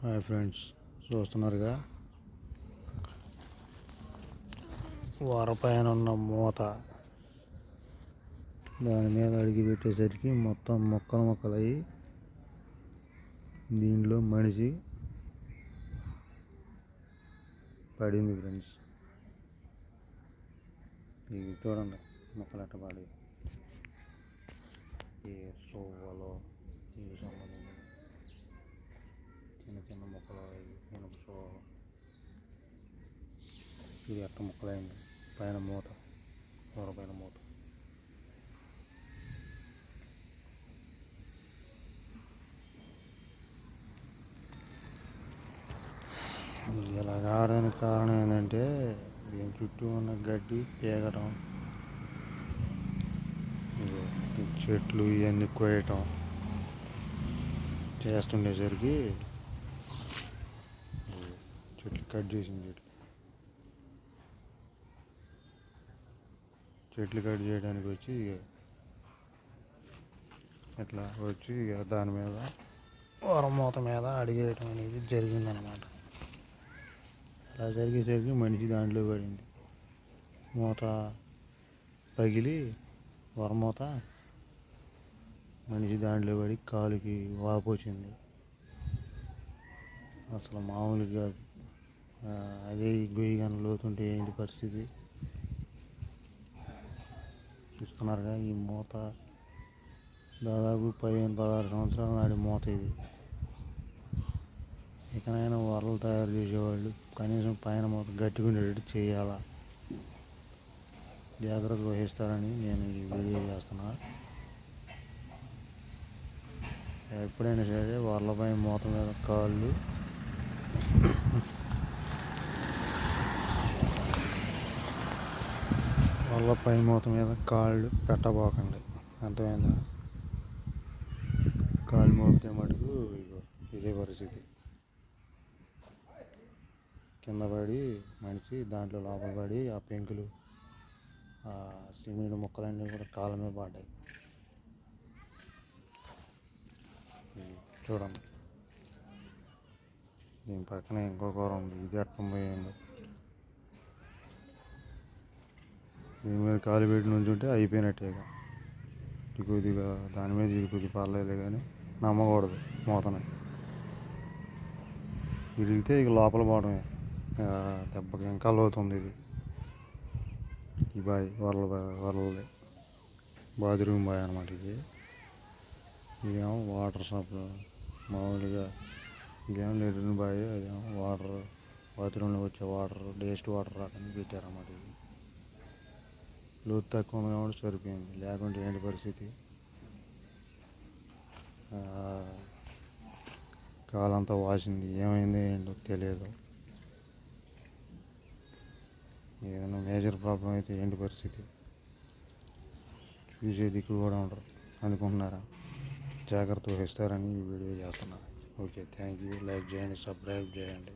Hi friends చూస్తున్నారుగా? వరపైన ఉన్న మూత. దాని మీద అడిగి పెట్టేసరికి మొత్తం మొక్కలు మొక్కలయ్యి దీనిలో మనిషి పడింది ఫ్రెండ్స్. ఇది చూడండి మొక్కలు ఎట్ట పడి ఏ సోవలో ఈ సంబంధించిన ఇది ఎట్ట మొక్కలైంది పైన మూత కూర పైన మూత. ఇలా కావడానికి కారణం ఏంటంటే దీని చుట్టూ ఉన్న గడ్డి పేగడం చెట్లు ఇవన్నీ కోయటం చేస్తుండేసరికి చెట్లు కట్ చేసింది చెట్లు చెట్లు కట్ చేయడానికి వచ్చి ఇక ఇట్లా వచ్చి ఇక దాని మీద వరమూత మీద అడిగేయటం అనేది జరిగిందనమాట అలా జరిగేసరికి మనిషి దాంట్లో పడింది. మూత పగిలి వరమూత మనిషి దాంట్లో పడి కాలుకి వాపు వచ్చింది. అసలు మామూలుగా కాదు. అదే గొయ్యి కానీ లోతుంటే ఏంటి పరిస్థితి? చూస్తున్నారుగా ఈ మూత. దాదాపు పదిహేను పదహారు సంవత్సరాల నాటి మూత ఇది. ఇకనైనా వరలు తయారు చేసేవాళ్ళు కనీసం పైన మూత గట్టిగుండేటట్టు చేయాలా? జాగ్రత్త వహిస్తారని నేను ఈ వీడియో చేస్తున్నా. ఎప్పుడైనా సరే వరలపై మూత మీద కాళ్ళు వరల పై మూత మీద కాళ్ళు పెట్టబోకండి. అర్థమైందా? కాళ్ళు మోపితే మటుకు ఇదే పరిస్థితి. కింద పడి మనిషి దాంట్లో లోపల పడి ఆ పెంకులు ఆ సిమెంట్ ముక్కలన్నీ కూడా కాలమే పడ్డాయి. చూడండి. దీని పక్కన ఇంకో కూర ఉంది. ఇది అట్టం పోయింది. దీని మీద కాలు పెట్టి ఉంటే అయిపోయినట్టే ఇక. కొద్దిగా దాని మీద ఇది కొద్దిగా పర్లేదు కానీ నమ్మకూడదు మూతని. విరిగితే ఇక లోపల పోవడమే. దెబ్బకి ఇంకా లోతుంది ఇది. ఈ బాయ్ వరల బాయ్ వరలది. బాత్రూమ్ బాయ్ అనమాట ఇది. ఇదేమో వాటర్ సప్లై మామూలుగా ఇదేమో లెట్రిన్ బాయ్ అదేమో వాటర్ బాత్రూంలో వచ్చే వాటర్ డేస్ట్ వాటర్ రాకుండా పెట్టారన్నమాట ఇది. లోతు తక్కువ ఉంది కాబట్టి సరిపోయింది. లేకుంటే ఏంటి పరిస్థితి? కాలంతా వాసింది. ఏమైంది ఏంటో తెలియదు ఏదైనా మేజర్ ప్రాబ్లం అయితే ఏంటి పరిస్థితి? చూసే దిక్కు కూడా ఉండరు. అనుకుంటున్నారా? జాగ్రత్త వహిస్తారని ఈ వీడియో చేస్తున్నా. Okay thank you. లైక్ చేయండి సబ్స్క్రైబ్ చేయండి.